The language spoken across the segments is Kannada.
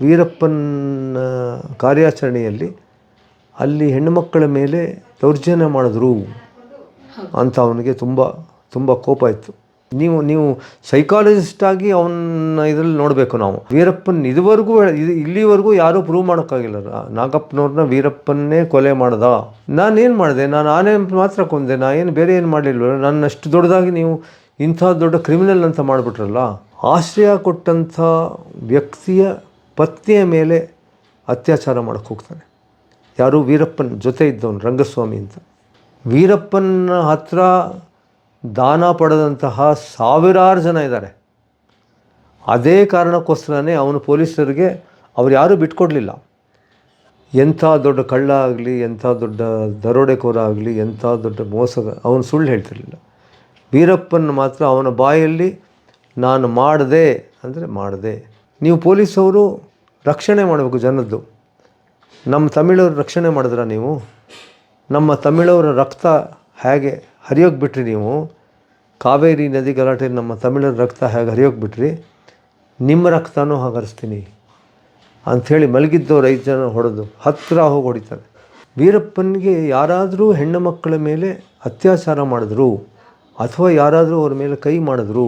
ವೀರಪ್ಪನ ಕಾರ್ಯಾಚರಣೆಯಲ್ಲಿ ಅಲ್ಲಿ ಹೆಣ್ಣುಮಕ್ಕಳ ಮೇಲೆ ದೌರ್ಜನ್ಯ ಮಾಡಿದ್ರು ಅಂತ ಅವನಿಗೆ ತುಂಬ ತುಂಬ ಕೋಪ ಇತ್ತು. ನೀವು ನೀವು ಸೈಕಾಲಜಿಸ್ಟಾಗಿ ಅವನ್ನ ಇದರಲ್ಲಿ ನೋಡಬೇಕು ನಾವು. ವೀರಪ್ಪನ್ ಇದುವರೆಗೂ ಇದು ಇಲ್ಲಿವರೆಗೂ ಯಾರೂ ಪ್ರೂವ್ ಮಾಡೋಕ್ಕಾಗಿಲ್ಲ. ನಾಗಪ್ಪನವ್ರನ್ನ ವೀರಪ್ಪನ್ನೇ ಕೊಲೆ ಮಾಡ್ದ. ನಾನೇನು ಮಾಡಿದೆ? ನಾನು ಆನೆ ಮಾತ್ರ ಕೊಂದೆ. ನಾ ಏನು ಬೇರೆ ಏನು ಮಾಡಲಿಲ್ಲ ನನ್ನ ಅಷ್ಟು ದೊಡ್ಡದಾಗಿ ನೀವು ಇಂಥ ದೊಡ್ಡ ಕ್ರಿಮಿನಲ್ ಅಂತ ಮಾಡಿಬಿಟ್ರಲ್ಲ? ಆಶ್ರಯ ಕೊಟ್ಟಂಥ ವ್ಯಕ್ತಿಯ ಪತ್ನಿಯ ಮೇಲೆ ಅತ್ಯಾಚಾರ ಮಾಡೋಕ್ಕೆ ಹೋಗ್ತಾನೆ. ಯಾರು ವೀರಪ್ಪನ ಜೊತೆ ಇದ್ದವನು, ರಂಗಸ್ವಾಮಿ ಅಂತ. ವೀರಪ್ಪನ ಹತ್ರ ದಾನ ಪಡೆದಂತಹ ಸಾವಿರಾರು ಜನ ಇದ್ದಾರೆ. ಅದೇ ಕಾರಣಕ್ಕೋಸ್ಕರನೇ ಅವನು ಪೊಲೀಸರಿಗೆ, ಅವ್ರು ಯಾರೂ ಬಿಟ್ಕೊಡಲಿಲ್ಲ. ಎಂಥ ದೊಡ್ಡ ಕಳ್ಳ ಆಗಲಿ ಎಂಥ ದೊಡ್ಡ ದರೋಡೆಕೋರ ಆಗಲಿ ಎಂಥ ದೊಡ್ಡ ಮೋಸ ಅವನು ಸುಳ್ಳು ಹೇಳ್ತಿರ್ಲಿಲ್ಲ. ವೀರಪ್ಪನ ಮಾತ್ರ ಅವನ ಬಾಯಲ್ಲಿ, ನಾನು ಮಾಡಿದೆ, ಅಂದರೆ ಮಾಡಿದೆ. ನೀವು ಪೊಲೀಸವರು ರಕ್ಷಣೆ ಮಾಡಬೇಕು ಜನದ್ದು. ನಮ್ಮ ತಮಿಳವ್ರ ರಕ್ಷಣೆ ಮಾಡಿದ್ರ ನೀವು? ನಮ್ಮ ತಮಿಳವರ ರಕ್ತ ಹೇಗೆ ಹರಿಯೋಕೆ ಬಿಟ್ರಿ ನೀವು? ಕಾವೇರಿ ನದಿ ಗಲಾಟೆ ನಮ್ಮ ತಮಿಳರ ರಕ್ತ ಹೇಗೆ ಹರಿಯೋಕೆ ಬಿಟ್ರಿ ನಿಮ್ಮ ರಕ್ತನೂ ಹಾಗೆ ಹರಿಸ್ತೀನಿ ಅಂಥೇಳಿ ಮಲಗಿದ್ದವ್ರು ಐದು ಜನ ಹೊಡೆದು ಹತ್ತಿರ ಹೋಗಿ ಹೊಡಿತಾರೆ. ವೀರಪ್ಪನಿಗೆ ಯಾರಾದರೂ ಹೆಣ್ಣು ಮಕ್ಕಳ ಮೇಲೆ ಅತ್ಯಾಚಾರ ಮಾಡಿದ್ರು ಅಥವಾ ಯಾರಾದರೂ ಅವ್ರ ಮೇಲೆ ಕೈ ಮಾಡಿದ್ರು,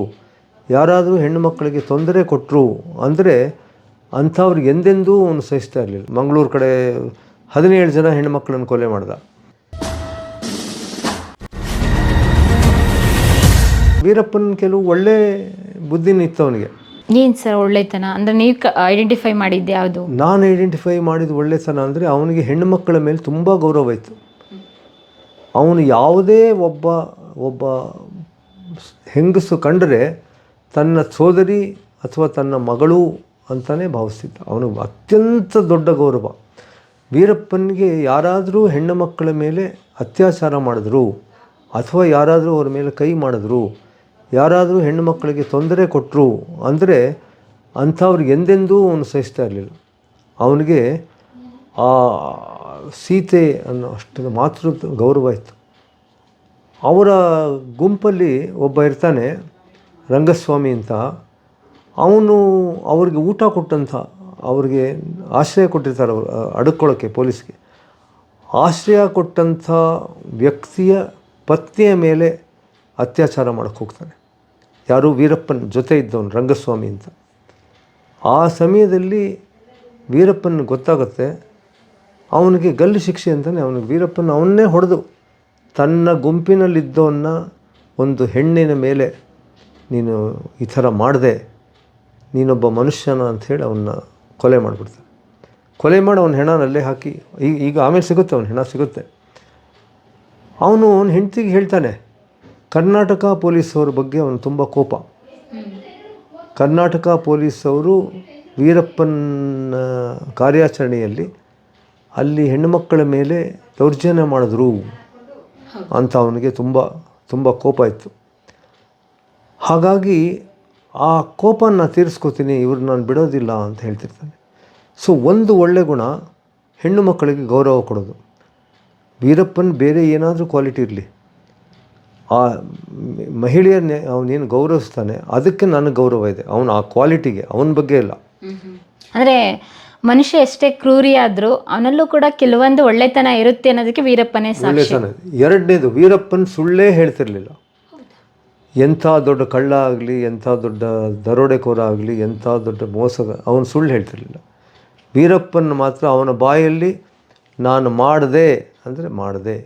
ಯಾರಾದರೂ ಹೆಣ್ಣು ಮಕ್ಕಳಿಗೆ ತೊಂದರೆ ಕೊಟ್ಟರು ಅಂದರೆ ಅಂಥವ್ರಿಗೆ ಎಂದೆಂದೂ ಅವನು ಸಹಿಸ್ತಾ ಇರಲಿಲ್ಲ. ಮಂಗಳೂರು ಕಡೆ ಹದಿನೇಳು ಜನ ಹೆಣ್ಣುಮಕ್ಕಳನ್ನು ಕೊಲೆ ಮಾಡ್ದ. ವೀರಪ್ಪನ ಕೆಲವು ಒಳ್ಳೆ ಬುದ್ಧಿನ ಇತ್ತು ಅವನಿಗೆ ಏನು ಸರ್ ಒಳ್ಳೆತನ? ಅಂದರೆ ನೀವು ಐಡೆಂಟಿಫೈ ಮಾಡಿದ್ದೆ ಯಾವುದು? ನಾನು ಐಡೆಂಟಿಫೈ ಮಾಡಿದ ಒಳ್ಳೆತನ ಅಂದರೆ ಅವನಿಗೆ ಹೆಣ್ಣು ಮಕ್ಕಳ ಮೇಲೆ ತುಂಬ ಗೌರವ ಇತ್ತು. ಅವನು ಯಾವುದೇ ಒಬ್ಬ ಒಬ್ಬ ಹೆಂಗಸು ಕಂಡರೆ ತನ್ನ ಸೋದರಿ ಅಥವಾ ತನ್ನ ಮಗಳು ಅಂತಲೇ ಭಾವಿಸ್ತಿದ್ದ. ಅವನು ಅತ್ಯಂತ ದೊಡ್ಡ ಗೌರವ. ವೀರಪ್ಪನಿಗೆ ಯಾರಾದರೂ ಹೆಣ್ಣು ಮಕ್ಕಳ ಮೇಲೆ ಅತ್ಯಾಚಾರ ಮಾಡಿದ್ರು, ಅಥವಾ ಯಾರಾದರೂ ಅವ್ರ ಮೇಲೆ ಕೈ ಮಾಡಿದ್ರು, ಯಾರಾದರೂ ಹೆಣ್ಣು ಮಕ್ಕಳಿಗೆ ತೊಂದರೆ ಕೊಟ್ಟರು ಅಂದರೆ ಅಂಥವ್ರಿಗೆ ಎಂದೆಂದೂ ಅವನು ಸಹಿಸ್ತಾ ಇರಲಿಲ್ಲ. ಅವನಿಗೆ ಆ ಸೀತೆ ಅನ್ನೋ ಅಷ್ಟು ಮಾತೃ ಗೌರವ ಇತ್ತು. ಅವರ ಗುಂಪಲ್ಲಿ ಒಬ್ಬ ಇರ್ತಾನೆ ರಂಗಸ್ವಾಮಿ ಅಂತ. ಅವನು ಅವ್ರಿಗೆ ಊಟ ಕೊಟ್ಟಂಥ, ಅವ್ರಿಗೆ ಆಶ್ರಯ ಕೊಟ್ಟಿರ್ತಾರೆ ಅವರು ಅಡ್ಕೊಳ್ಳೋಕ್ಕೆ ಪೊಲೀಸ್ಗೆ. ಆಶ್ರಯ ಕೊಟ್ಟಂಥ ವ್ಯಕ್ತಿಯ ಪತ್ನಿಯ ಮೇಲೆ ಅತ್ಯಾಚಾರ ಮಾಡೋಕ್ಕೆ ಹೋಗ್ತಾನೆ. ಯಾರು ವೀರಪ್ಪನ ಜೊತೆ ಇದ್ದವನು, ರಂಗಸ್ವಾಮಿ ಅಂತ. ಆ ಸಮಯದಲ್ಲಿ ವೀರಪ್ಪನ ಗೊತ್ತಾಗುತ್ತೆ, ಅವನಿಗೆ ಗಲ್ಲು ಶಿಕ್ಷೆ ಅಂತಲೇ ಅವನಿಗೆ ವೀರಪ್ಪನ ಅವನ್ನೇ ಹೊಡೆದು, ತನ್ನ ಗುಂಪಿನಲ್ಲಿದ್ದವನ್ನ ಒಂದು ಹೆಣ್ಣಿನ ಮೇಲೆ ನೀನು ಈ ಥರ ಮಾಡಿದೆ ನೀನೊಬ್ಬ ಮನುಷ್ಯನ ಅಂಥೇಳಿ ಅವನ್ನ ಕೊಲೆ ಮಾಡಿಬಿಡ್ತಾನೆ. ಕೊಲೆ ಮಾಡಿ, ಅವನ ಹೆಣನಲ್ಲೇ ಹಾಕಿ ಈಗ ಈಗ ಆಮೇಲೆ ಸಿಗುತ್ತೆ, ಅವನ ಹೆಣ ಸಿಗುತ್ತೆ. ಅವನು ಅವನ ಹೆಂಡತಿಗೆ ಹೇಳ್ತಾನೆ, ಕರ್ನಾಟಕ ಪೊಲೀಸವ್ರ ಬಗ್ಗೆ ಅವನು ತುಂಬ ಕೋಪ. ಕರ್ನಾಟಕ ಪೊಲೀಸವರು ವೀರಪ್ಪನ ಕಾರ್ಯಾಚರಣೆಯಲ್ಲಿ ಅಲ್ಲಿ ಹೆಣ್ಣುಮಕ್ಕಳ ಮೇಲೆ ದೌರ್ಜನ್ಯ ಮಾಡಿದ್ರು ಅಂತ ಅವನಿಗೆ ತುಂಬ ತುಂಬ ಕೋಪ ಇತ್ತು. ಹಾಗಾಗಿ ಆ ಕೋಪನ ತೀರಿಸ್ಕೋತೀನಿ ಇವ್ರು ನಾನು ಬಿಡೋದಿಲ್ಲ ಅಂತ ಹೇಳ್ತಿರ್ತಾನೆ. ಸೊ ಒಂದು ಒಳ್ಳೆ ಗುಣ ಹೆಣ್ಣು ಮಕ್ಕಳಿಗೆ ಗೌರವ ಕೊಡೋದು. ವೀರಪ್ಪನ ಬೇರೆ ಏನಾದರೂ ಕ್ವಾಲಿಟಿ ಇರಲಿ. ಆ ಮಹಿಳೆಯನ್ನೇ ಅವನೇನು ಗೌರವಿಸ್ತಾನೆ ಅದಕ್ಕೆ ನನಗೆ ಗೌರವ ಇದೆ. ಅವನು ಆ ಕ್ವಾಲಿಟಿಗೆ ಅವನ ಬಗ್ಗೆ ಇಲ್ಲ. ಅಂದರೆ ಮನುಷ್ಯ ಎಷ್ಟೇ ಕ್ರೂರಿ ಆದರೂ ಅವನಲ್ಲೂ ಕೂಡ ಕೆಲವೊಂದು ಒಳ್ಳೆತನ ಇರುತ್ತೆ ಅನ್ನೋದಕ್ಕೆ ವೀರಪ್ಪನೇ ಸಾಕ್ಷಿ. ಎರಡನೇದು ವೀರಪ್ಪನ ಸುಳ್ಳೇ ಹೇಳ್ತಿರ್ಲಿಲ್ಲ. ಎಂಥ ದೊಡ್ಡ ಕಳ್ಳ ಆಗಲಿ ಎಂಥ ದೊಡ್ಡ ದರೋಡೆಕೋರ ಆಗಲಿ ಎಂಥ ದೊಡ್ಡ ಮೋಸ ಅವನು ಸುಳ್ಳು ಹೇಳ್ತಿರಲಿಲ್ಲ. ವೀರಪ್ಪನ ಮಾತ್ರ ಅವನ ಬಾಯಲ್ಲಿ, ನಾನು ಮಾಡಿದೆ ಅಂದರೆ ಮಾಡಿದೆ.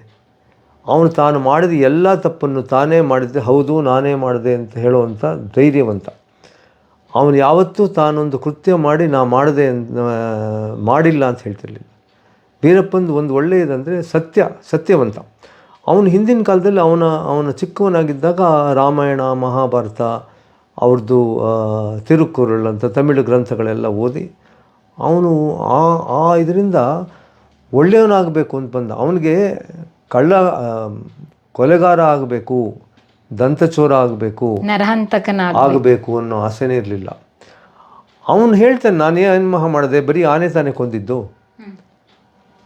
ಅವನು ತಾನು ಮಾಡಿದ ಎಲ್ಲ ತಪ್ಪನ್ನು ತಾನೇ ಮಾಡಿದ್ದೆ, ಹೌದು, ನಾನೇ ಮಾಡಿದೆ ಅಂತ ಹೇಳುವಂಥ ಧೈರ್ಯವಂತ. ಅವನು ಯಾವತ್ತೂ ತಾನೊಂದು ಕೃತ್ಯ ಮಾಡಿ, ನಾ ಮಾಡಿದೆ ಮಾಡಿಲ್ಲ ಅಂತ ಹೇಳ್ತಿರಲಿಲ್ಲ. ವೀರಪ್ಪಂದು ಒಂದು ಒಳ್ಳೆಯದಂದರೆ ಸತ್ಯ, ಸತ್ಯವಂತ. ಅವನು ಹಿಂದಿನ ಕಾಲದಲ್ಲಿ ಅವನ ಅವನ ಚಿಕ್ಕವನಾಗಿದ್ದಾಗ ರಾಮಾಯಣ ಮಹಾಭಾರತ ಅವ್ರದ್ದು ತಿರುಕ್ಕುರುಳ್ ಅಂತ ತಮಿಳು ಗ್ರಂಥಗಳೆಲ್ಲ ಓದಿ ಅವನು ಆ ಆ ಇದರಿಂದ ಒಳ್ಳೆಯವನಾಗಬೇಕು ಅಂತ ಬಂದ. ಅವನಿಗೆ ಕಳ್ಳ ಕೊಲೆಗಾರ ಆಗಬೇಕು ದಂತಚೋರ ಆಗಬೇಕು ನರಹಂತಕನ ಆಗಬೇಕು ಅನ್ನೋ ಆಸೆನೇ ಇರಲಿಲ್ಲ. ಅವನು ಹೇಳ್ತಾನೆ ನಾನೇ ಏನು ಮಹಾ ಮಾಡಿದೆ? ಬರೀ ಆನೆ ತಾನೇ ಕೊಂದಿದ್ದು.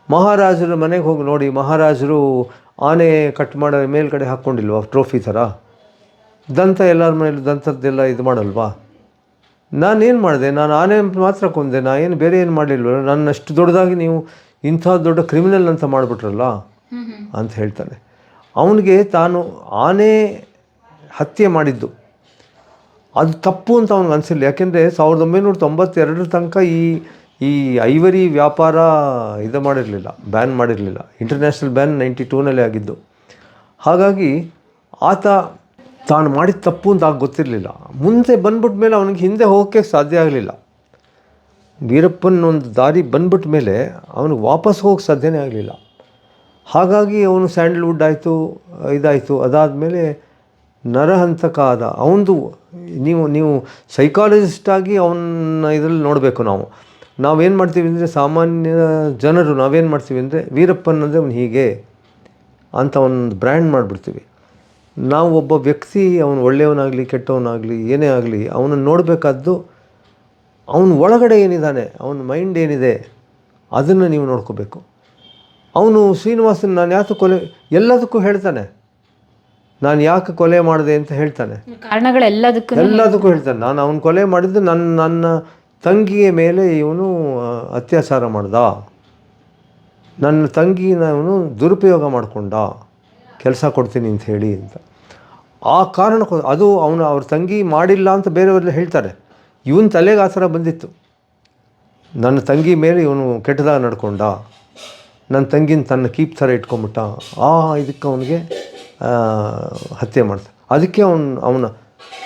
ಮಹಾರಾಜರ ಮನೆಗೆ ಹೋಗಿ ನೋಡಿ ಮಹಾರಾಜರು ಆನೆ ಕಟ್ ಮಾಡೋ, ಮೇಲ್ಗಡೆ ಹಾಕ್ಕೊಂಡಿಲ್ವಾ ಟ್ರೋಫಿ ಥರ? ದಂತ ಎಲ್ಲರ ಮನೇಲಿ ದಂತದ್ದೆಲ್ಲ ಇದು ಮಾಡಲ್ವಾ? ನಾನೇನು ಮಾಡಿದೆ? ನಾನು ಆನೆ ಮಾತ್ರ ಕೊಂದೆ, ನಾ ಏನು ಬೇರೆ ಏನು ಮಾಡಲಿಲ್ವಲ್ಲ ನನ್ನ ಅಷ್ಟು ದೊಡ್ಡದಾಗಿ ನೀವು ಇಂಥ ದೊಡ್ಡ ಕ್ರಿಮಿನಲ್ ಅಂತ ಮಾಡಿಬಿಟ್ರಲ್ಲ? ಅಂತ ಹೇಳ್ತಾನೆ. ಅವನಿಗೆ ತಾನು ಆನೆ ಹತ್ಯೆ ಮಾಡಿದ್ದು. ಅದು ತಪ್ಪು ಅಂತ ಅವ್ನಿಗೆ ಅನಿಸಿಲ್ಲ. ಯಾಕೆಂದರೆ ಸಾವಿರದ ಒಂಬೈನೂರ ತೊಂಬತ್ತೆರಡರ ತನಕ ಈ ಈ ಐವರಿ ವ್ಯಾಪಾರ ಇದು ಮಾಡಿರಲಿಲ್ಲ ಬ್ಯಾನ್ ಮಾಡಿರಲಿಲ್ಲ. ಇಂಟರ್ನ್ಯಾಷನಲ್ ಬ್ಯಾನ್ ನೈಂಟಿ ಟೂನಲ್ಲಿ ಆಗಿದ್ದು. ಹಾಗಾಗಿ ಆತ ತಾನು ಮಾಡಿದ ತಪ್ಪು ಅಂತ ಆಗ ಗೊತ್ತಿರಲಿಲ್ಲ. ಮುಂದೆ ಬಂದ್ಬಿಟ್ಟ ಮೇಲೆ ಅವನಿಗೆ ಹಿಂದೆ ಹೋಗೋಕ್ಕೆ ಸಾಧ್ಯ ಆಗಲಿಲ್ಲ. ವೀರಪ್ಪನ ಒಂದು ದಾರಿ ಬಂದ್ಬಿಟ್ಟ ಮೇಲೆ ಅವನಿಗೆ ವಾಪಸ್ ಹೋಗೋಕ್ಕೆ ಸಾಧ್ಯನೇ ಆಗಲಿಲ್ಲ. ಹಾಗಾಗಿ ಅವನು ಸ್ಯಾಂಡಲ್ವುಡ್ ಆಯಿತು, ಇದಾಯಿತು. ಅದಾದ ಮೇಲೆ ನರಹಂತಕ ಆದ ಅವನದು ನೀವು ನೀವು ಸೈಕಾಲಜಿಸ್ಟಾಗಿ ಅವನ ಇದರಲ್ಲಿ ನೋಡಬೇಕು ನಾವು. ನಾವೇನು ಮಾಡ್ತೀವಿ ಅಂದರೆ ಸಾಮಾನ್ಯ ಜನರು ನಾವೇನು ಮಾಡ್ತೀವಿ ಅಂದರೆ ವೀರಪ್ಪನ್ ಅಂದರೆ ಅವನು ಹೀಗೆ ಅಂತ ಒಂದು ಬ್ರ್ಯಾಂಡ್ ಮಾಡಿಬಿಡ್ತೀವಿ. ನಾವು ಒಬ್ಬ ವ್ಯಕ್ತಿ ಅವನು ಒಳ್ಳೆಯವನಾಗಲಿ ಕೆಟ್ಟವನಾಗಲಿ ಏನೇ ಆಗಲಿ ಅವನನ್ನು ನೋಡಬೇಕಾದ್ದು ಅವನ ಒಳಗಡೆ ಏನಿದ್ದಾನೆ ಅವನ ಮೈಂಡ್ ಏನಿದೆ ಅದನ್ನು ನೀವು ನೋಡ್ಕೋಬೇಕು. ಅವನು ಶ್ರೀನಿವಾಸನ್ ನಾನು ಯಾಕೆ ಕೊಲೆ ಎಲ್ಲದಕ್ಕೂ ಹೇಳ್ತಾನೆ. ನಾನು ಯಾಕೆ ಕೊಲೆ ಮಾಡಿದೆ ಅಂತ ಹೇಳ್ತಾನೆ. ಕಾರಣಗಳೆಲ್ಲದಕ್ಕೂ ಎಲ್ಲದಕ್ಕೂ ಹೇಳ್ತಾನೆ. ನಾನು ಅವನು ಕೊಲೆ ಮಾಡಿದ್ದು ನನ್ನ ನನ್ನ ತಂಗಿಯ ಮೇಲೆ ಇವನು ಅತ್ಯಾಚಾರ ಮಾಡ್ದ. ನನ್ನ ತಂಗಿನ ಇವನು ದುರುಪಯೋಗ ಮಾಡಿಕೊಂಡ. ಕೆಲಸ ಕೊಡ್ತೀನಿ ಅಂತ ಹೇಳಿ ಅಂತ. ಆ ಕಾರಣಕ್ಕೂ ಅದು ಅವನು, ಅವ್ರ ತಂಗಿ ಮಾಡಿಲ್ಲ ಅಂತ ಬೇರೆಯವರೆಲ್ಲ ಹೇಳ್ತಾರೆ. ಇವನ ತಲೆಗೆ ಆ ಥರ ಬಂದಿತ್ತು. ನನ್ನ ತಂಗಿ ಮೇಲೆ ಇವನು ಕೆಟ್ಟದಾಗ ನಡ್ಕೊಂಡ. ನನ್ನ ತಂಗಿನ ತನ್ನ ಕೀಪ್ ಥರ ಇಟ್ಕೊಂಬಿಟ್ಟ. ಆ ಇದಕ್ಕೆ ಅವನಿಗೆ ಹತ್ಯೆ ಮಾಡ್ತಾನೆ ಅದಕ್ಕೆ ಅವನು, ಅವನ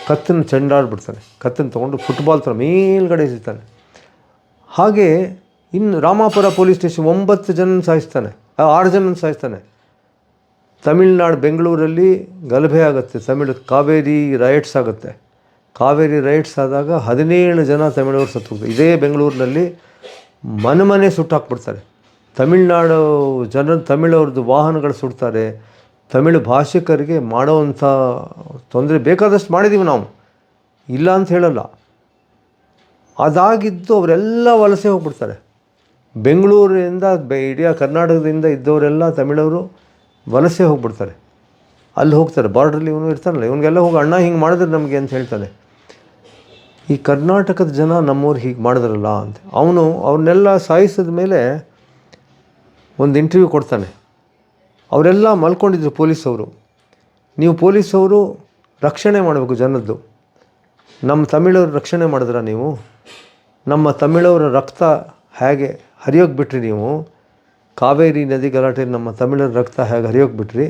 ಕತ್ತನ್ನು ಚೆಂಡಾಡ್ಬಿಡ್ತಾನೆ. ಕತ್ತನ್ನು ತೊಗೊಂಡು ಫುಟ್ಬಾಲ್ ಥರ ಮೇಲ್ಗಡೆ ಎಸಿತಾನೆ. ಹಾಗೆ ಇನ್ನು ರಾಮಾಪುರ ಪೊಲೀಸ್ ಸ್ಟೇಷನ್ ಒಂಬತ್ತು ಜನ ಸಾಯಿಸ್ತಾನೆ. ಆರು ಜನ ಸಾಯಿಸ್ತಾನೆ. ತಮಿಳ್ನಾಡು, ಬೆಂಗಳೂರಲ್ಲಿ ಗಲಭೆ ಆಗುತ್ತೆ. ತಮಿಳು ಕಾವೇರಿ ರೈಟ್ಸ್ ಆಗುತ್ತೆ. ಕಾವೇರಿ ರೈಟ್ಸ್ ಆದಾಗ ಹದಿನೇಳು ಜನ ತಮಿಳವರು ಸತ್ತು ಇದೇ ಬೆಂಗಳೂರಿನಲ್ಲಿ ಮನೆ ಮನೆ ಸುಟ್ಟಾಕ್ಬಿಡ್ತಾರೆ ತಮಿಳ್ನಾಡು ಜನ ತಮಿಳವ್ರದ್ದು ವಾಹನಗಳು ಸುಡ್ತಾರೆ. ತಮಿಳು ಭಾಷಿಕರಿಗೆ ಮಾಡೋವಂಥ ತೊಂದರೆ ಬೇಕಾದಷ್ಟು ಮಾಡಿದ್ದೀವಿ ನಾವು. ಇಲ್ಲ ಅಂತ ಹೇಳಲ್ಲ. ಅದಾಗಿದ್ದು ಅವರೆಲ್ಲ ವಲಸೆ ಹೋಗ್ಬಿಡ್ತಾರೆ. ಬೆಂಗಳೂರಿಂದ ಇಡೀ ಕರ್ನಾಟಕದಿಂದ ಇದ್ದವರೆಲ್ಲ ತಮಿಳವರು ವಲಸೆ ಹೋಗ್ಬಿಡ್ತಾರೆ. ಅಲ್ಲಿ ಹೋಗ್ತಾರೆ. ಬಾರ್ಡ್ರಲ್ಲಿ ಇವನು ಇರ್ತಾನಲ್ಲ, ಇವನಿಗೆಲ್ಲ ಹೋಗಿ ಅಣ್ಣ ಹಿಂಗೆ ಮಾಡಿದ್ರೆ ನಮಗೆ ಅಂತ ಹೇಳ್ತಾನೆ. ಈ ಕರ್ನಾಟಕದ ಜನ ನಮ್ಮವ್ರು ಹೀಗೆ ಮಾಡಿದ್ರಲ್ಲ ಅಂತ. ಅವನು, ಅವ್ರನ್ನೆಲ್ಲ ಸಾಯಿಸಿದ ಮೇಲೆ ಒಂದು ಇಂಟರ್ವ್ಯೂ ಕೊಡ್ತಾನೆ. ಅವರೆಲ್ಲ ಮಲ್ಕೊಂಡಿದ್ರು ಪೊಲೀಸವರು. ನೀವು ಪೊಲೀಸವರು ರಕ್ಷಣೆ ಮಾಡಬೇಕು ಜನದ್ದು. ನಮ್ಮ ತಮಿಳವ್ರ ರಕ್ಷಣೆ ಮಾಡಿದ್ರ ನೀವು? ನಮ್ಮ ತಮಿಳವರ ರಕ್ತ ಹೇಗೆ ಹರಿಯೋಗಿ ಬಿಟ್ರಿ ನೀವು? ಕಾವೇರಿ ನದಿ ಗಲಾಟೆ ನಮ್ಮ ತಮಿಳರ ರಕ್ತ ಹೇಗೆ ಹರಿಯೋಗಿ ಬಿಟ್ರಿ?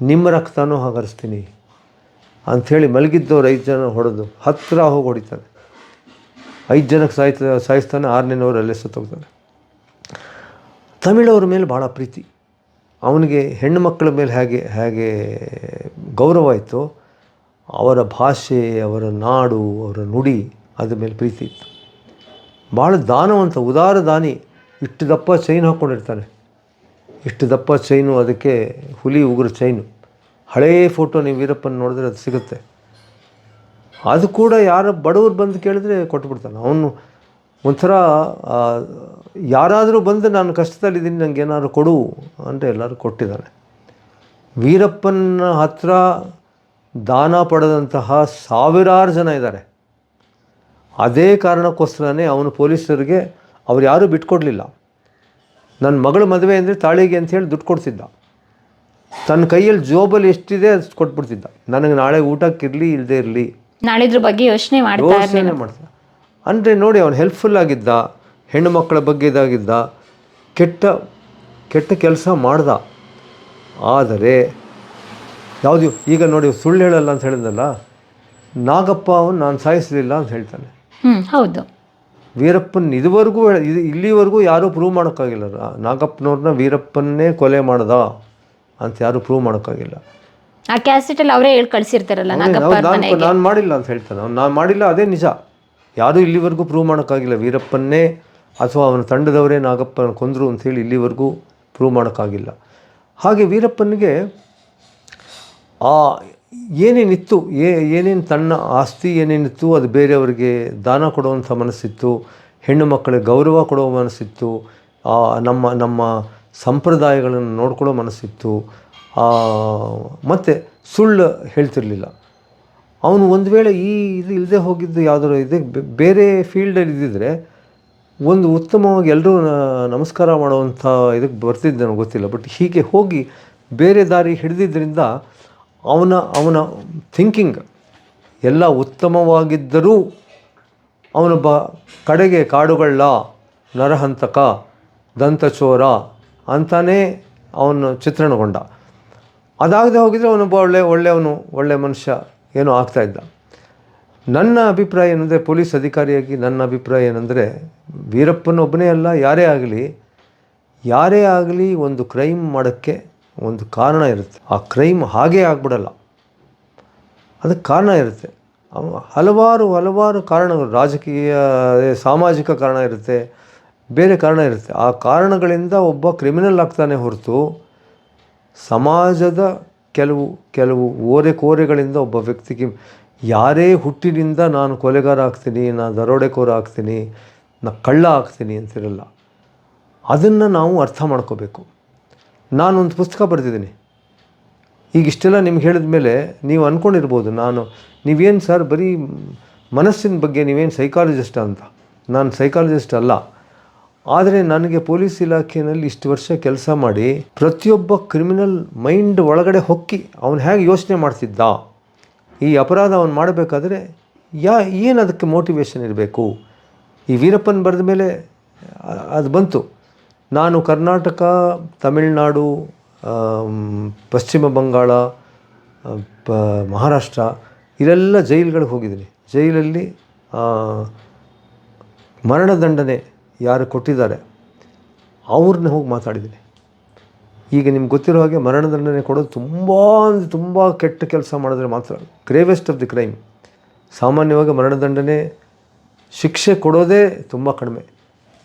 ನಿಮ್ಮ ರಕ್ತನೂ ಹಾಗೆ ಹರಿಸ್ತೀನಿ ಅಂಥೇಳಿ ಮಲಗಿದ್ದವ್ರು ಐದು ಜನ ಹೊಡೆದು ಹತ್ತಿರ ಹೋಗಿ ಹೊಡಿತಾನೆ ಐದು ಜನಕ್ಕೆ ಸಾಯ್ತ, ಸಾಯಿಸ್ತಾನೆ ಆರನೇನವ್ರು ಅಲ್ಲೇ ಸತ್ತೋಗ್ತಾನೆ ತಮಿಳವ್ರ ಮೇಲೆ ಭಾಳ ಪ್ರೀತಿ. ಅವನಿಗೆ ಹೆಣ್ಣು ಮಕ್ಕಳ ಮೇಲೆ ಹೇಗೆ ಹೇಗೆ ಗೌರವ ಇತ್ತು. ಅವರ ಭಾಷೆ, ಅವರ ನಾಡು, ಅವರ ನುಡಿ ಅದ್ರ ಮೇಲೆ ಪ್ರೀತಿ ಇತ್ತು. ಭಾಳ ದಾನವಂತ, ಉದಾರ ದಾನಿ. ಇಷ್ಟು ದಪ್ಪ ಚೈನ್ ಹಾಕ್ಕೊಂಡಿರ್ತಾನೆ. ಇಷ್ಟು ದಪ್ಪ ಚೈನು, ಅದಕ್ಕೆ ಹುಲಿ, ಉಗುರು ಚೈನು. ಹಳೆಯ ಫೋಟೋ ನೀವು ವೀರಪ್ಪನ ನೋಡಿದ್ರೆ ಅದು ಸಿಗುತ್ತೆ. ಅದು ಕೂಡ ಯಾರ ಬಡವರು ಬಂದು ಕೇಳಿದ್ರೆ ಕೊಟ್ಬಿಡ್ತಾನೆ. ಅವನು ಒಂಥರ ಯಾರಾದರೂ ಬಂದು ನಾನು ಕಷ್ಟದಲ್ಲಿದ್ದೀನಿ ಏನಾದರೂ ಕೊಡು ಅಂತ ಎಲ್ಲರೂ ಕೊಟ್ಟಿದ್ದಾನೆ ವೀರಪ್ಪನ ಹತ್ರ ದಾನ ಪಡೆದಂತಹ ಸಾವಿರಾರು ಜನ ಇದ್ದಾರೆ. ಅದೇ ಕಾರಣಕ್ಕೋಸ್ಕರನೇ ಅವನು ಪೊಲೀಸರಿಗೆ ಅವ್ರು ಯಾರೂ ಬಿಟ್ಕೊಡಲಿಲ್ಲ. ನನ್ನ ಮಗಳ ಮದುವೆ ಅಂದರೆ ತಾಳಿಗೆ ಅಂತ ಹೇಳಿ ದುಡ್ಡು ಕೊಡ್ತಿದ್ದ. ತನ್ನ ಕೈಯಲ್ಲಿ ಜೋಬಲ್ಲಿ ಎಷ್ಟಿದೆ ಅದು ಕೊಟ್ಬಿಡ್ತಿದ್ದ. ನನಗೆ ನಾಳೆ ಊಟಕ್ಕಿರಲಿ ಇಲ್ಲದೆ ಇರಲಿ. ನಾಳಿದ್ರ ಬಗ್ಗೆ ಯೋಚನೆ ಯೋಚನೆ ಮಾಡ್ತಾ ಅಂದರೆ ನೋಡಿ ಅವನು ಹೆಲ್ಪ್ಫುಲ್ ಆಗಿದ್ದ ಹೆಣ್ಣು ಮಕ್ಕಳ ಬಗ್ಗೆ ಇದಾಗಿದ್ದ ಕೆಟ್ಟ ಕೆಟ್ಟ ಕೆಲಸ ಮಾಡ್ದ. ಆದರೆ ಯಾವುದು ಈಗ ನೋಡಿ ಸುಳ್ಳು ಹೇಳಲ್ಲ ಅಂತ ಹೇಳಿದ್ನಲ್ಲ ನಾಗಪ್ಪ ಅವನು ನಾನು ಸಾಯಿಸಲಿಲ್ಲ ಅಂತ ಹೇಳ್ತಾನೆ. ಹ್ಮ್ ಹೌದು. ವೀರಪ್ಪನ್ ಇದುವರೆಗೂ ಹೇಳ- ಇದು ಇಲ್ಲಿವರೆಗೂ ಯಾರೂ ಪ್ರೂವ್ ಮಾಡೋಕ್ಕಾಗಿಲ್ಲ. ನಾಗಪ್ಪನವ್ರನ್ನ ವೀರಪ್ಪನ್ನೇ ಕೊಲೆ ಮಾಡ್ದ ಅಂತ ಯಾರೂ ಪ್ರೂವ್ ಮಾಡೋಕ್ಕಾಗಿಲ್ಲ. ಆ ಕ್ಯಾಸೆಟಲ್ಲಿ ಅವರೇ ಹೇಳಿ ಕಳ್ಸಿರ್ತಾರಲ್ಲ ನಾಗಪ್ಪ ಅವ್ರ ನಾನು ಮನೆಗೆ ನಾನು ಮಾಡಿಲ್ಲ ಅಂತ ಹೇಳ್ತಾನೆ. ಅವ್ನು ನಾನು ಮಾಡಿಲ್ಲ ಅದೇ ನಿಜ. ಯಾರೂ ಇಲ್ಲಿವರೆಗೂ ಪ್ರೂವ್ ಮಾಡೋಕ್ಕಾಗಿಲ್ಲ. ವೀರಪ್ಪನ್ನೇ ಅಥವಾ ಅವನ ತಂಡದವರೇ ನಾಗಪ್ಪನ ಕೊಂದರು ಹೇಳಿ ಇಲ್ಲಿವರೆಗೂ ಪ್ರೂವ್ ಮಾಡೋಕ್ಕಾಗಿಲ್ಲ. ಹಾಗೆ ವೀರಪ್ಪನಿಗೆ ಆ ಏನೇನಿತ್ತು, ಏ, ಏನೇನು ತನ್ನ ಆಸ್ತಿ ಏನೇನಿತ್ತು, ಅದು ಬೇರೆಯವರಿಗೆ ದಾನ ಕೊಡುವಂಥ ಮನಸ್ಸಿತ್ತು, ಹೆಣ್ಣು ಮಕ್ಕಳಿಗೆ ಗೌರವ ಕೊಡುವ ಮನಸ್ಸಿತ್ತು ನಮ್ಮ ನಮ್ಮ ಸಂಪ್ರದಾಯಗಳನ್ನು ನೋಡ್ಕೊಳ್ಳೋ ಮನಸ್ಸಿತ್ತು ಮತ್ತು ಸುಳ್ಳು ಹೇಳ್ತಿರಲಿಲ್ಲ. ಅವನು ಒಂದು ವೇಳೆ ಈ ಇದು ಇಲ್ಲದೆ ಹೋಗಿದ್ದು ಯಾವುದಾದ್ರು ಇದೆ ಬೇರೆ ಫೀಲ್ಡಲ್ಲಿ ಇದ್ದಿದ್ರೆ ಒಂದು ಉತ್ತಮವಾಗಿ ಎಲ್ಲರೂ ನಮಸ್ಕಾರ ಮಾಡುವಂಥ ಇದಕ್ಕೆ ಬರ್ತಿದ್ದೆ ನನಗೆ ಗೊತ್ತಿಲ್ಲ, ಬಟ್ ಹೀಗೆ ಹೋಗಿ ಬೇರೆ ದಾರಿ ಹಿಡಿದಿದ್ದರಿಂದ ಅವನ ಅವನ ಥಿಂಕಿಂಗ್ ಎಲ್ಲ ಉತ್ತಮವಾಗಿದ್ದರೂ ಅವನೊಬ್ಬ ಕಡೆಗೆ ಕಾಡುಗಳ್ಳ, ನರಹಂತಕ, ದಂತಚೋರ ಅಂತಾನೇ ಅವನು ಚಿತ್ರಣಗೊಂಡ. ಅದಾಗದೆ ಹೋಗಿದರೆ ಅವನೊಬ್ಬ ಒಳ್ಳೆ, ಒಳ್ಳೆಯವನು, ಒಳ್ಳೆ ಮನುಷ್ಯ ಏನೋ ಆಗ್ತಾಯಿದ್ದ ನನ್ನ ಅಭಿಪ್ರಾಯ ಏನಂದರೆ, ಪೊಲೀಸ್ ಅಧಿಕಾರಿಯಾಗಿ ನನ್ನ ಅಭಿಪ್ರಾಯ ಏನಂದರೆ, ವೀರಪ್ಪನೊಬ್ಬನೇ ಅಲ್ಲ, ಯಾರೇ ಆಗಲಿ ಯಾರೇ ಆಗಲಿ ಒಂದು ಕ್ರೈಮ್ ಮಾಡೋಕ್ಕೆ ಒಂದು ಕಾರಣ ಇರುತ್ತೆ. ಆ ಕ್ರೈಮ್ ಹಾಗೇ ಆಗ್ಬಿಡಲ್ಲ. ಅದಕ್ಕೆ ಕಾರಣ ಇರುತ್ತೆ. ಹಲವಾರು ಹಲವಾರು ಕಾರಣಗಳು, ರಾಜಕೀಯ ಸಾಮಾಜಿಕ ಕಾರಣ ಇರುತ್ತೆ, ಬೇರೆ ಕಾರಣ ಇರುತ್ತೆ. ಆ ಕಾರಣಗಳಿಂದ ಒಬ್ಬ ಕ್ರಿಮಿನಲ್ ಆಗ್ತಾನೆ ಹೊರತು ಸಮಾಜದ ಕೆಲವು ಕೆಲವು ಓರೆ ಕೋರೆಗಳಿಂದ ಒಬ್ಬ ವ್ಯಕ್ತಿಗೆ, ಯಾರೇ ಹುಟ್ಟಿನಿಂದ ನಾನು ಕೊಲೆಗಾರ ಆಗ್ತೀನಿ ನಾನು ದರೋಡೆಕೋರ ಆಗ್ತೀನಿ, ನಾ ಕಳ್ಳ ಆಗ್ತೀನಿ ಅಂತಿರಲ್ಲ. ಅದನ್ನು ನಾವು ಅರ್ಥ ಮಾಡ್ಕೋಬೇಕು. ನಾನೊಂದು ಪುಸ್ತಕ ಬರೆದಿದ್ದೀನಿ. ಈಗ ಇಷ್ಟೆಲ್ಲ ನಿಮ್ಗೆ ಹೇಳಿದ ಮೇಲೆ ನೀವು ಅಂದ್ಕೊಂಡಿರ್ಬೋದು ನಾನು ನೀವೇನು ಸರ್ ಬರೀ ಮನಸ್ಸಿನ ಬಗ್ಗೆ ನೀವೇನು ಸೈಕಾಲಜಿಸ್ಟ್ ಅಂತ? ನಾನು ಸೈಕಾಲಜಿಸ್ಟ್ ಅಲ್ಲ. ಆದರೆ ನನಗೆ ಪೊಲೀಸ್ ಇಲಾಖೆಯಲ್ಲಿ ಇಷ್ಟು ವರ್ಷ ಕೆಲಸ ಮಾಡಿ ಪ್ರತಿಯೊಬ್ಬ ಕ್ರಿಮಿನಲ್ ಮೈಂಡ್ ಒಳಗಡೆ ಹೊಕ್ಕಿ ಅವನು ಹೇಗೆ ಯೋಚನೆ ಮಾಡ್ತಿದ್ದ? ಈ ಅಪರಾಧ ಅವನು ಮಾಡಬೇಕಾದ್ರೆ ಯಾ, ಏನು ಅದಕ್ಕೆ ಮೋಟಿವೇಶನ್ ಇರಬೇಕು? ಈ ವೀರಪ್ಪನ್ ಬರೆದ ಮೇಲೆ ಅದು ಬಂತು. ನಾನು ಕರ್ನಾಟಕ, ತಮಿಳುನಾಡು ಪಶ್ಚಿಮ ಬಂಗಾಳ ಪ, ಮಹಾರಾಷ್ಟ್ರ ಇಲ್ಲೆಲ್ಲ ಜೈಲುಗಳಿಗೆ ಹೋಗಿದ್ದೀನಿ. ಜೈಲಲ್ಲಿ ಮರಣದಂಡನೆ ಯಾರು ಕೊಟ್ಟಿದ್ದಾರೆ ಅವ್ರನ್ನ ಹೋಗಿ ಮಾತಾಡಿದ್ದೀನಿ. ಈಗ ನಿಮ್ಗೆ ಗೊತ್ತಿರೋ ಹಾಗೆ ಮರಣದಂಡನೆ ಕೊಡೋದು ತುಂಬ ಅಂದರೆ ತುಂಬ ಕೆಟ್ಟ ಕೆಲಸ ಮಾಡಿದ್ರೆ ಮಾತ್ರ ಗ್ರೇವೆಸ್ಟ್ ಆಫ್ ದಿ ಕ್ರೈಮ್. ಸಾಮಾನ್ಯವಾಗಿ ಮರಣದಂಡನೆ ಶಿಕ್ಷೆ ಕೊಡೋದೇ ತುಂಬ ಕಡಿಮೆ.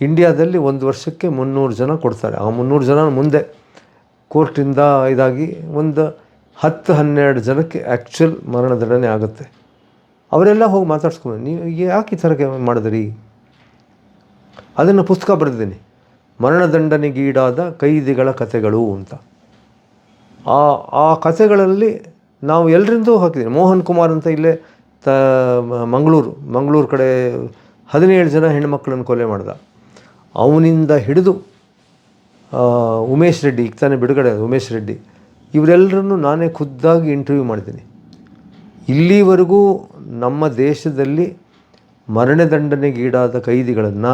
ಇಂಡಿಯಾದಲ್ಲಿ ಒಂದು ವರ್ಷಕ್ಕೆ ಮುನ್ನೂರು ಜನ ಕೊಡ್ತಾರೆ. ಆ ಮುನ್ನೂರು ಜನ ಮುಂದೆ ಕೋರ್ಟಿಂದ ಇದಾಗಿ ಒಂದು ಹತ್ತು ಹನ್ನೆರಡು ಜನಕ್ಕೆ ಆ್ಯಕ್ಚುಲ್ ಮರಣದಂಡನೆ ಆಗುತ್ತೆ. ಅವರೆಲ್ಲ ಹೋಗಿ ಮಾತಾಡ್ಸ್ಕೊಂಡು ನೀವು ಯಾಕೆ ಈ ಥರ ಮಾಡಿದ್ರಿ? ಅದನ್ನು ಪುಸ್ತಕ ಬರೆದಿದ್ದೀನಿ. ಮರಣದಂಡನೆಗೀಡಾದ ಕೈದಿಗಳ ಕಥೆಗಳು ಅಂತ. ಆ ಆ ಕಥೆಗಳಲ್ಲಿ ನಾವು ಎಲ್ಲರಿಂದೂ ಹಾಕಿದ್ದೀನಿ ಮೋಹನ್ ಕುಮಾರ್ ಅಂತ ಇಲ್ಲೇ ತ, ಮಂಗಳೂರು ಮಂಗಳೂರು ಕಡೆ ಹದಿನೇಳು ಜನ ಹೆಣ್ಮಕ್ಳನ್ನು ಕೊಲೆ ಮಾಡ್ದ. ಅವನಿಂದ ಹಿಡಿದು ಉಮೇಶ್ ರೆಡ್ಡಿ, ಈಗ ತಾನೇ ಬಿಡುಗಡೆ ಉಮೇಶ್ ರೆಡ್ಡಿ, ಇವರೆಲ್ಲರನ್ನು ನಾನೇ ಖುದ್ದಾಗಿ ಇಂಟರ್ವ್ಯೂ ಮಾಡಿದ್ದೀನಿ. ಇಲ್ಲಿವರೆಗೂ ನಮ್ಮ ದೇಶದಲ್ಲಿ ಮರಣದಂಡನೆಗೀಡಾದ ಕೈದಿಗಳನ್ನು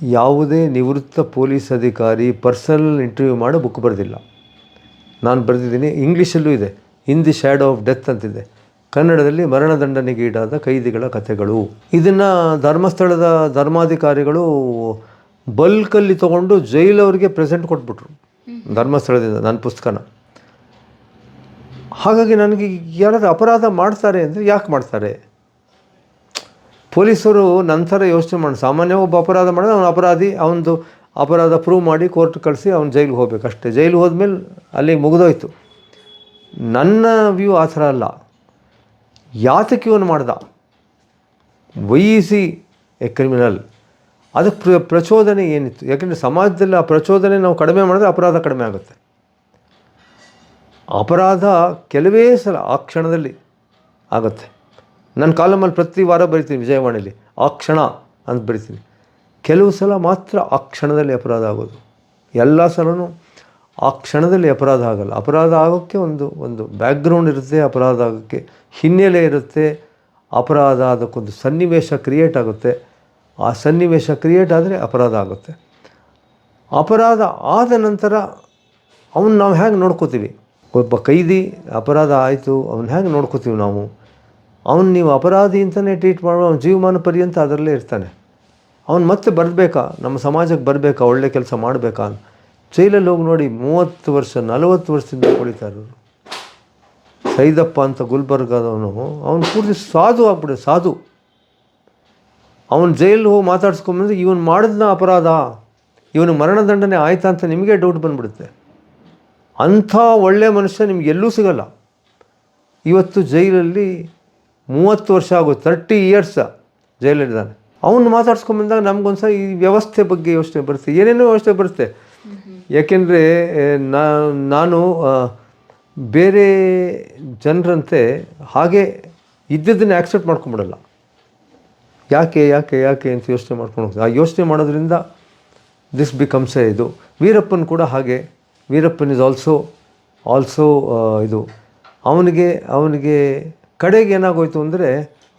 ಯಾವುದೇ ನಿವೃತ್ತ ಪೊಲೀಸ್ ಅಧಿಕಾರಿ ಪರ್ಸನಲ್ ಇಂಟರ್ವ್ಯೂ ಮಾಡೋ ಬುಕ್ ಬರೆದಿಲ್ಲ. ನಾನು ಬರೆದಿದ್ದೀನಿ ಇಂಗ್ಲೀಷಲ್ಲೂ ಇದೆ in the shadow of death ಅಂತಿದೆ. ಕನ್ನಡದಲ್ಲಿ ಮರಣದಂಡನೆಗೀಡಾದ ಕೈದಿಗಳ ಕಥೆಗಳು. ಇದನ್ನು ಧರ್ಮಸ್ಥಳದ ಧರ್ಮಾಧಿಕಾರಿಗಳು ಬಲ್ಕಲ್ಲಿ ತೊಗೊಂಡು ಜೈಲವರಿಗೆ ಪ್ರೆಸೆಂಟ್ ಕೊಟ್ಬಿಟ್ರು. ಧರ್ಮಸ್ಥಳದಿಂದ ನನ್ನ ಪುಸ್ತಕನ. ಹಾಗಾಗಿ ನನಗೆ ಯಾರಾದರೂ ಅಪರಾಧ ಮಾಡ್ತಾರೆ ಅಂದರೆ ಯಾಕೆ ಮಾಡ್ತಾರೆ? ಪೊಲೀಸರು ನಂತರ ಯೋಚನೆ ಮಾಡಿ ಸಾಮಾನ್ಯ ಒಬ್ಬ ಅಪರಾಧ ಮಾಡಿದ್ರೆ ಅವನು ಅಪರಾಧಿ ಅವನದು ಅಪರಾಧ ಪ್ರೂವ್ ಮಾಡಿ ಕೋರ್ಟ್ ಕಳಿಸಿ ಅವ್ನು ಜೈಲಿಗೆ ಹೋಗ್ಬೇಕು. ಅಷ್ಟೇ ಜೈಲಿಗೆ ಹೋದ್ಮೇಲೆ ಅಲ್ಲಿಗೆ ಮುಗಿದೋಯ್ತು. ನನ್ನ ವ್ಯೂ ಆ ಥರ ಅಲ್ಲ. ಯಾತಕ್ಕೆ ಇವನು ಮಾಡ್ದ? ಸಿ ಎ ಕ್ರಿಮಿನಲ್ ಅದಕ್ಕೆ ಪ್ರ, ಪ್ರಚೋದನೆ ಏನಿತ್ತು? ಯಾಕೆಂದರೆ ಸಮಾಜದಲ್ಲಿ ಆ ಪ್ರಚೋದನೆ ನಾವು ಕಡಿಮೆ ಮಾಡಿದ್ರೆ ಅಪರಾಧ ಕಡಿಮೆ ಆಗುತ್ತೆ. ಅಪರಾಧ ಕೆಲವೇ ಸಲ ಆ ಕ್ಷಣದಲ್ಲಿ ಆಗುತ್ತೆ. ನನ್ನ ಕಾಲಮಲ್ಲಿ ಪ್ರತಿ ವಾರ ಬರಿತೀನಿ ವಿಜಯವಾಣಿಯಲ್ಲಿ ಆ ಕ್ಷಣ ಅಂತ ಬರಿತೀನಿ. ಕೆಲವು ಸಲ ಮಾತ್ರ ಆ ಕ್ಷಣದಲ್ಲಿ ಅಪರಾಧ ಆಗೋದು. ಎಲ್ಲ ಸಲನೂ ಆ ಕ್ಷಣದಲ್ಲಿ ಅಪರಾಧ ಆಗಲ್ಲ. ಅಪರಾಧ ಆಗೋಕ್ಕೆ ಒಂದು ಒಂದು ಬ್ಯಾಕ್ಗ್ರೌಂಡ್ ಇರುತ್ತೆ, ಅಪರಾಧ ಆಗೋಕ್ಕೆ ಹಿನ್ನೆಲೆ ಇರುತ್ತೆ. ಅಪರಾಧ ಅದಕ್ಕೊಂದು ಸನ್ನಿವೇಶ ಕ್ರಿಯೇಟ್ ಆಗುತ್ತೆ. ಆ ಸನ್ನಿವೇಶ ಕ್ರಿಯೇಟ್ ಆದರೆ ಅಪರಾಧ ಆಗುತ್ತೆ. ಅಪರಾಧ ಆದ ನಂತರ ಅವನ್ನ ನಾವು ಹೇಗೆ ನೋಡ್ಕೋತೀವಿ? ಒಬ್ಬ ಕೈದಿ ಅಪರಾಧ ಆಯಿತು ಅವನ್ನ ಹೇಗೆ ನೋಡ್ಕೋತೀವಿ ನಾವು? ಅವನು ನೀವು ಅಪರಾಧಿ ಅಂತಲೇ ಟ್ರೀಟ್ ಮಾಡುವ ಅವನ ಜೀವಮಾನ ಪರ್ಯಂತ ಅದರಲ್ಲೇ ಇರ್ತಾನೆ. ಅವನು ಮತ್ತೆ ಬರಬೇಕಾ? ನಮ್ಮ ಸಮಾಜಕ್ಕೆ ಬರಬೇಕಾ? ಒಳ್ಳೆ ಕೆಲಸ ಮಾಡಬೇಕಾ? ಜೈಲಲ್ಲಿ ಹೋಗಿ ನೋಡಿ ಮೂವತ್ತು ವರ್ಷ, ನಲವತ್ತು ವರ್ಷದಿಂದ ಕುಳಿತಾ ಇರೋರು ಸೈದಪ್ಪ ಅಂತ ಗುಲ್ಬರ್ಗದವನು, ಅವನು ಪೂರ್ತಿ ಸಾಧು ಆಗ್ಬಿಡೋದು ಸಾಧು. ಅವನು ಜೈಲಿಗೆ ಹೋಗಿ ಮಾತಾಡ್ಸ್ಕೊಂಬಂದ್ರೆ ಇವನು ಮಾಡಿದ್ನ ಅಪರಾಧ, ಇವನು ಮರಣದಂಡನೆ ಆಯ್ತಾ ಅಂತ ನಿಮಗೆ ಡೌಟ್ ಬಂದ್ಬಿಡುತ್ತೆ. ಅಂಥ ಒಳ್ಳೆಯ ಮನುಷ್ಯ ನಿಮ್ಗೆ ಎಲ್ಲೂ ಸಿಗಲ್ಲ. ಇವತ್ತು ಜೈಲಲ್ಲಿ ಮೂವತ್ತು ವರ್ಷ ಆಗೋ ತರ್ಟಿ ಇಯರ್ಸ ಜೈಲಲ್ಲಿದ್ದಾನೆ ಅವನು ಮಾತಾಡ್ಸ್ಕೊಂಬಂದಾಗ ಸಹ ಈ ವ್ಯವಸ್ಥೆ ಬಗ್ಗೆ ಯೋಚನೆ ಬರುತ್ತೆ. ಏನೇನೋ ಯೋಚನೆ ಬರುತ್ತೆ. ಯಾಕೆಂದರೆ ನಾನು ಬೇರೆ ಜನರಂತೆ ಹಾಗೆ ಇದ್ದದನ್ನು ಆ್ಯಕ್ಸೆಪ್ಟ್ ಮಾಡ್ಕೊಂಬಿಡಲ್ಲ ಯಾಕೆ ಯಾಕೆ ಯಾಕೆ ಅಂತ ಯೋಚನೆ ಮಾಡ್ಕೊಂಡು ಹೋಗ್ತಾರೆ. ಆ ಯೋಚನೆ ಮಾಡೋದ್ರಿಂದ ದಿಸ್ ಬಿಕಮ್ಸ್ ಎ ಇದು. ವೀರಪ್ಪನ್ ಕೂಡ ಹಾಗೆ. ವೀರಪ್ಪನ್ ಇಸ್ ಆಲ್ಸೋ ಆಲ್ಸೋ ಇದು. ಅವನಿಗೆ ಅವನಿಗೆ ಕಡೆಗೆ ಏನಾಗೋಯ್ತು ಅಂದರೆ